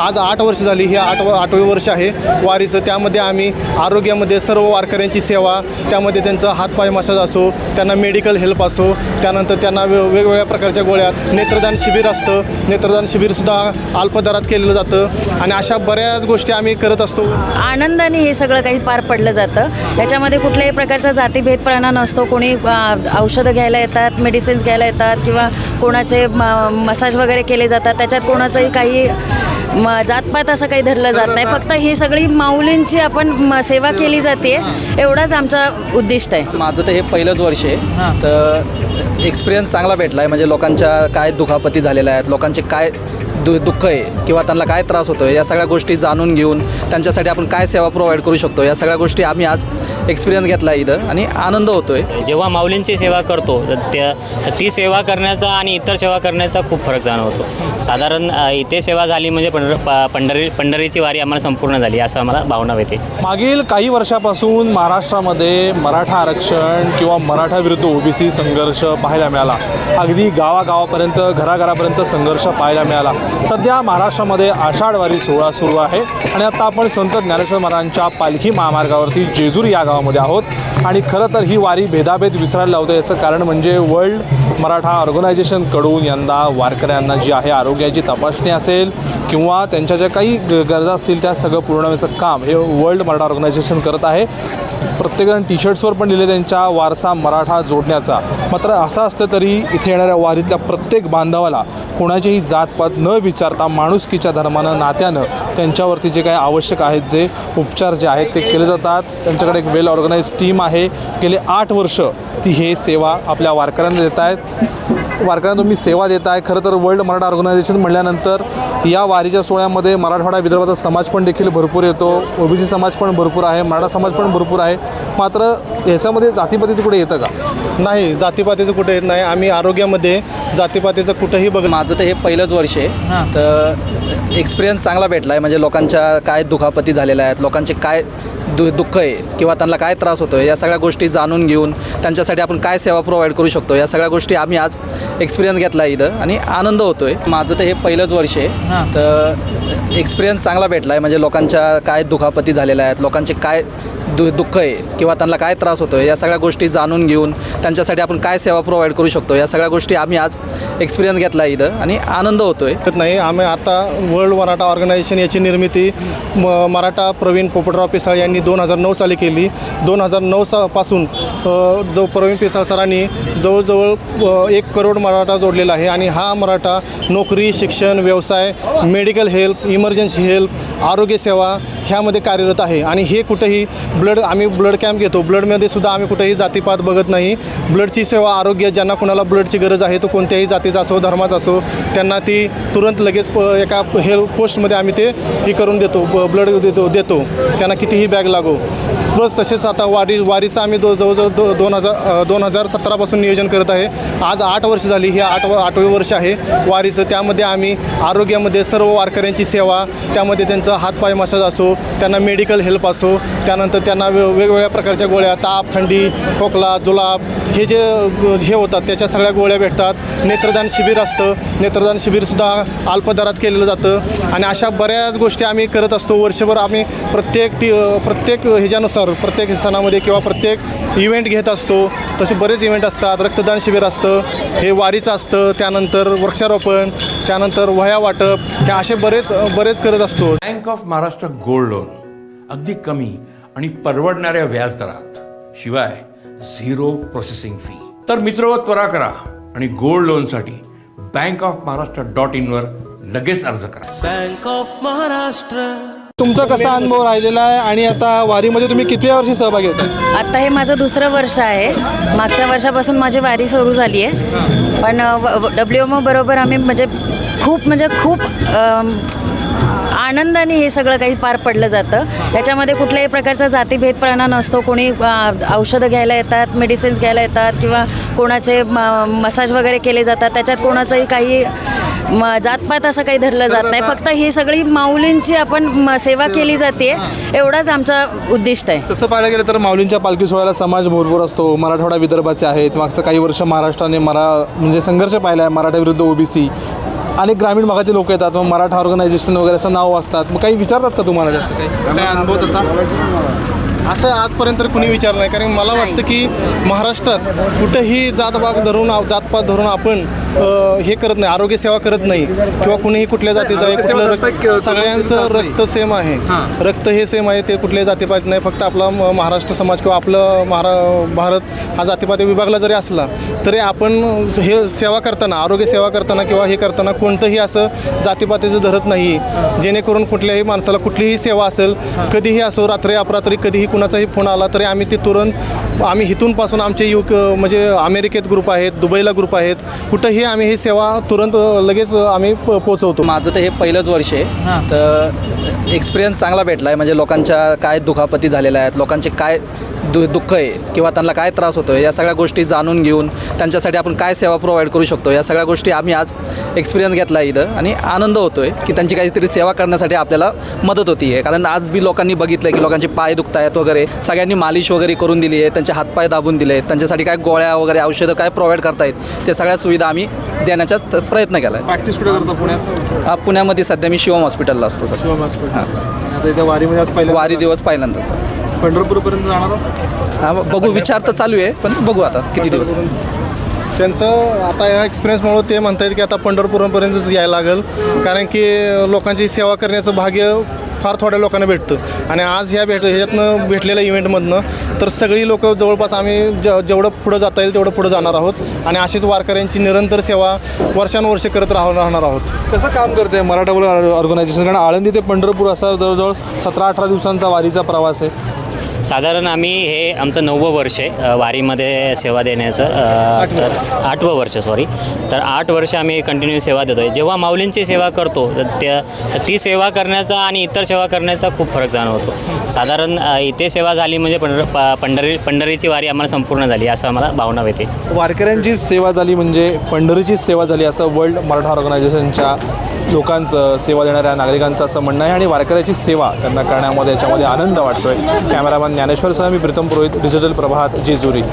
आज आठ वर्ष झाली ही आठ आठवे वर्ष आहे वारीचं. त्यामध्ये आम्ही आरोग्यामध्ये सर्व वारकऱ्यांची सेवा त्यामध्ये त्यांचा हातपाय मसाज असो त्यांना मेडिकल हेल्प असो त्यानंतर त्यांना वे वेगवेगळ्या प्रकारच्या गोळ्या नेत्रदान शिबिर असतं. नेत्रदान शिबिरसुद्धा अल्पदरात केलेलं जातं. आणि अशा बऱ्याच गोष्टी आम्ही करत असतो. आनंदाने हे सगळं काही पार पडलं जातं. याच्यामध्ये कुठल्याही प्रकारचा जातीभेदपणा नसतो. कोणी औषधं घ्यायला येतात मेडिसिन्स घ्यायला येतात किंवा कोणाचे म- मसाज वगैरे केले जातात. त्याच्यात कोणाचंही काही म जातपात असं काही धरलं जात नाही. फक्त ही सगळी माऊलींची आपण म- सेवा केली जाते एवढाच आमचा उद्दिष्ट आहे. माझं तर हे पहिलंच वर्ष आहे. तर एक्सपिरियन्स चांगला भेटला आहे म्हणजे लोकांच्या काय दुखापती झालेल्या आहेत लोकांचे काय दु दुःख आहे किंवा त्यांना काय त्रास होतो या सगळ्या गोष्टी जाणून घेऊन त्यांच्यासाठी आपण काय सेवा प्रोव्हाइड करू शकतो या सगळ्या गोष्टी आम्ही आज एक्सपिरियन्स घेतला आहे इथं आणि आनंद होतो आहे जेव्हा माऊलींची सेवा करतो तर त्या तर ती सेवा करण्याचा आणि इतर सेवा करण्याचा खूप फरक जाणवतो. साधारण इथे सेवा झाली म्हणजे पंढर प- पंढरी पंढरीची वारी आम्हाला संपूर्ण झाली असं आम्हाला भावना येते मागील काही वर्षापासून महाराष्ट्रामध्ये मराठा आरक्षण किंवा मराठा विरुद्ध ओबीसी संघर्ष पाहायला मिळाला. अगदी गावागावापर्यंत घराघरापर्यंत संघर्ष पाहायला मिळाला. सध्या महाराष्ट्रामध्ये आषाढवारी सोहळा सुरू आहे आणि आता आपण संत ज्ञानेश्वर महाराजांच्या पालखी महामार्गावरती जेजुरी या गावामध्ये आहोत. आणि खरं तर ही वारी भेदाभेद विसरायला लावते याचं कारण म्हणजे वर्ल्ड मराठा ऑर्गनायझेशनकडून यंदा वारकऱ्यांना जी आहे आरोग्याची तपासणी असेल किंवा त्यांच्या ज्या काही ग- गरजा असतील त्या सगळं पुरवण्याचं काम हे वर्ल्ड मराठा ऑर्गनायझेशन करत आहे. प्रत्येकजण टी शर्ट्सवर पण लिहिले त्यांच्या वारसा मराठा जोडण्याचा. मात्र असं असलं तरी इथे येणाऱ्या वारीतल्या प्रत्येक बांधवाला कोणाचीही जातपात न विचारता माणुसकीच्या धर्मानं नात्यानं त्यांच्यावरती जे काही आवश्यक आहेत जे उपचार जे आहेत ते केले जातात. त्यांच्याकडे एक वेल ऑर्गनाईज टीम आहे. गेले आठ वर्ष ती हे सेवा आपल्या वारकऱ्यांना देत आहेत वारकऱ्यांना तुम्ही सेवा देत आहे. खरं तर वर्ल्ड मराठा ऑर्गनायझेशन म्हटल्यानंतर या वारीच्या सोहळ्यामध्ये मराठवाडा विदर्भाचा समाज पण देखील भरपूर येतो. ओबीसी समाज पण भरपूर आहे मराठा समाज पण भरपूर आहे. मात्र याच्यामध्ये जातीपातीचं कुठे येतं का? नाही जातीपातीचं कुठं येत नाही. आम्ही आरोग्यामध्ये जातीपातीचं कुठंही बघ माझं तर हे पहिलंच वर्ष आहे. तर एक्सपिरियन्स चांगला भेटला आहे म्हणजे लोकांच्या काय दुखापती झालेल्या आहेत लोकांचे काय दु दुःख आहे किंवा त्यांना काय त्रास होतो या सगळ्या गोष्टी जाणून घेऊन त्यांच्यासाठी आपण काय सेवा प्रोव्हाइड करू शकतो या सगळ्या गोष्टी आम्ही आज एक्सपिरियन्स घेतला आहे इथं आणि आनंद होतो आहे माझं तर हे पहिलंच वर्ष आहे. तर एक्सपिरियन्स चांगला भेटला आहे म्हणजे लोकांच्या काय दुखापती झालेल्या आहेत लोकांचे काय दु दुःख आहे किंवा त्यांना काय त्रास होतो. या सगळ्या गोष्टी जाणून घेऊन त्यांच्यासाठी आपण काय सेवा प्रोव्हाइड करू शकतो? या सगळ्या गोष्टी आम्ही आज एक्सपिरियन्स घेतला आहे इथं आणि आनंद होतो आहे नाही. आम्ही आता वर्ल्ड मराठा ऑर्गनायझेशन याची निर्मिती म मराठा प्रवीण पोपटराव पिसाळ यांनी दोन हजार नऊ साली केली. दोन हजार नऊ सा पासून जो प्रवीण पिसाळ सरांनी जवळजवळ एक करोड मराठा जोडलेला आहे आणि हा मराठा नोकरी शिक्षण व्यवसाय मेडिकल हेल्प इमर्जन्सी हेल्प आरोग्यसेवा ह्यामध्ये कार्यरत आहे आणि हे कुठेही ब्लड आम्ही ब्लड कॅम्प घेतो. ब्लडमध्ये सुद्धा आम्ही कुठेही जातीपात बघत नाही. ब्लडची सेवा आरोग्य ज्यांना कुणाला ब्लडची गरज आहे तो कोणत्याही जातीचा असो धर्माचा असो त्यांना ती तुरंत लगेच प एका हे पोस्टमध्ये आम्ही ते हे करून देतो. ब ब्लड देतो देतो. त्यांना कितीही बॅग लागो. बस तसेच आता वारी वारीचं आम्ही दो जवळजवळ दो दोन हजार दोन हजार सतरापासून नियोजन करत आहे. आज आठ वर्ष झाली ही आठ आठवे वर्ष आहे वारीचं. त्यामध्ये आम्ही आरोग्यामध्ये सर्व वारकऱ्यांची सेवा त्यामध्ये त्यांचा हातपाय मसाज असो त्यांना मेडिकल हेल्प असो त्यानंतर त्यांना वेगवेगळ्या प्रकारच्या गोळ्या ताप थंडी खोकला जुलाब हे जे हे होतात त्याच्या सगळ्या गोळ्या भेटतात. नेत्रदान शिबिर असतं. नेत्रदान शिबिरसुद्धा अल्पदरात केलेलं जातं. आणि अशा बऱ्याच गोष्टी आम्ही करत असतो. वर्षभर आम्ही प्रत्येक टी प्रत्येक ह्याच्यानुसार प्रत्येक सणामध्ये किंवा प्रत्येक इव्हेंट घेत असतो. तसे बरेच इव्हेंट असतात. रक्तदान शिबिर असतं. हे वारीचं असतं. त्यानंतर वृक्षारोपण त्यानंतर वह्या वाटप हे असे बरेच बरेच करत असतो. Bank of Maharashtra gold loan अगदी कमी आणि परवडणाऱ्या व्याजदरात. शिवाय झिरो प्रोसेसिंग फी तर मित्र त्वरा करा आणि गोल्ड लोनसाठी बँक ऑफ महाराष्ट्र डॉट इनवर लगेच अर्ज करा. तुमचा कसा अनुभव राहिलेला आहे आणि आता वारीमध्ये तुम्ही किती वर्षी सहभागी होता? आत्ता हे माझं दुसरं वर्ष आहे. मागच्या वर्षापासून माझी वारी सुरू झाली आहे. पण डब्ल्यू एम बरोबर आम्ही म्हणजे खूप म्हणजे खूप अम, आनंदाने हे सगळं काही पार पडलं जातं. याच्यामध्ये कुठल्याही प्रकारचा जातीभेदपणा नसतो. कोणी औषधं घ्यायला येतात मेडिसिन्स घ्यायला येतात किंवा कोणाचे म- मसाज वगैरे केले जातात. त्याच्यात कोणाचंही काही म जातपात असं काही धरलं जात नाही. फक्त ही सगळी माऊलींची आपण म- सेवा केली जाते एवढाच आमचा उद्दिष्ट आहे. तसं पाहायला गेलं तर माऊलींच्या पालखी सोहळ्याला समाज भरपूर असतो. मराठवाडा विदर्भाचे आहेत. मागचं काही वर्ष महाराष्ट्राने मरा म्हणजे संघर्ष पाहिला आहे मराठा विरुद्ध ओबीसी अनेक ग्रामीण भागातील लोक येतात मग मराठा ऑर्गनायझेशन वगैरे असं नाव असतात मग काही विचारतात का तुम्हाला जास्त काही? काय अनुभव तसा? असं आजपर्यंत तरी कुणी विचारलं नाही. कारण मला वाटतं की महाराष्ट्रात कुठंही जातभाग धरून जातपात धरून आपण हे करत नाही आरोग्य सेवा करत नाही किंवा कुणीही कुठल्या जातीचं आहे कुठलं रक्त सगळ्यांचं रक्त सेम आहे. रक्त हे सेम आहे ते कुठल्याही जातीपात नाही. फक्त आपला महाराष्ट्र समाज किंवा आपलं महारा भारत हा जातीपाती विभागला जरी असला तरी आपण हे सेवा करताना आरोग्य सेवा करताना किंवा हे करताना कोणतंही असं जातीपातीचं धरत नाही. जेणेकरून कुठल्याही माणसाला कुठलीही सेवा असेल कधीही असो रात्री अपरात्री कधीही कुणाचाही फोन आला तरी आम्ही ते तुरंत आम्ही इथून पासून आमचे युवक म्हणजे अमेरिकेत ग्रुप आहेत दुबईला ग्रुप आहेत कुठंही आम्ही ही सेवा तुरंत लगेच आम्ही प- पोचवतो माझं तर हे पहिलंच वर्ष आहे. तर एक्सपिरियन्स चांगला भेटला आहे म्हणजे लोकांच्या काय दुखापती झालेल्या आहेत लोकांचे काय दु दुःख आहे किंवा त्यांना काय त्रास होतो या सगळ्या गोष्टी जाणून घेऊन त्यांच्यासाठी आपण काय सेवा प्रोव्हाइड करू शकतो या सगळ्या गोष्टी आम्ही आज एक्सपिरियन्स घेतला आहे इथं. आणि आनंद होतो आहे की त्यांची काहीतरी सेवा करण्यासाठी आपल्याला मदत होती आहे. कारण आज बी लोकांनी बघितलं की लोकांचे पाय दुखत आहेत वगैरे. सगळ्यांनी मालिश वगैरे करून दिली आहे त्यांचे हातपाय दाबून दिले आहेत त्यांच्यासाठी काय गोळ्या वगैरे औषधं काय प्रोव्हाइड करतायत ते सगळ्या सुविधा आम्ही देण्याचा प्रयत्न केला आहे प्रॅक्टिस कुठे करतो पुण्यात? हा, पुण्यामध्ये सध्या मी शिवम हॉस्पिटलला असतो सर. शिवम हॉस्पिटल आता इथे वारीमध्ये आज पहिल्या वारी दिवस पहिल्यांदाच. पंढरपूरपर्यंत जाणार आहोत? हा बघू विचार तर चालू आहे पण बघू आता किती दिवस. त्यांचं आता या एक्सपिरियन्समुळं ते म्हणतात की आता पंढरपूरपर्यंतच यायला लागेल. कारण की लोकांची सेवा करण्याचं भाग्य फार थोड्या लोकांना भेटतं. आणि आज ह्या भेट ह्याच्यातनं भेटलेल्या इव्हेंटमधनं तर सगळी लोक जवळपास आम्ही ज जेवढं पुढं जाता येईल तेवढं पुढं जाणार आहोत. आणि अशीच वारकऱ्यांची निरंतर सेवा वर्षानुवर्षे करत राह राहणार आहोत. कसं काम करते मराठा ऑर्गनायझेशन? कारण आळंदी ते पंढरपूर असा जवळजवळ सतरा अठरा दिवसांचा वारीचा प्रवास आहे. साधारण आम्ही हे आमचं नववं वर्ष आहे वारीमध्ये सेवा देण्याचं तर आठवं वर्ष सॉरी तर आठ वर्ष आम्ही कंटिन्यू सेवा देतो आहे जेव्हा माऊलींची सेवा करतो तर त्या तर ती सेवा करण्याचा आणि इतर सेवा करण्याचा खूप फरक जाणवतो. साधारण इथे सेवा झाली म्हणजे पंढर पंढरी पंढरीची वारी आम्हाला संपूर्ण झाली असं आम्हाला भावना येते वारकऱ्यांची सेवा झाली म्हणजे पंढरीचीच सेवा झाली असं वर्ल्ड मराठा ऑर्गनायझेशनच्या लोकांचं सेवा देणाऱ्या नागरिकांचं असं म्हणणं आहे आणि वारकऱ्याची सेवा त्यांना करण्यामध्ये याच्यामध्ये आनंद वाटतोय. कॅमेरामॅन ज्ञानेश्वरसह मी प्रीतम पुरोहित डिजिटल प्रभात जेजुरी.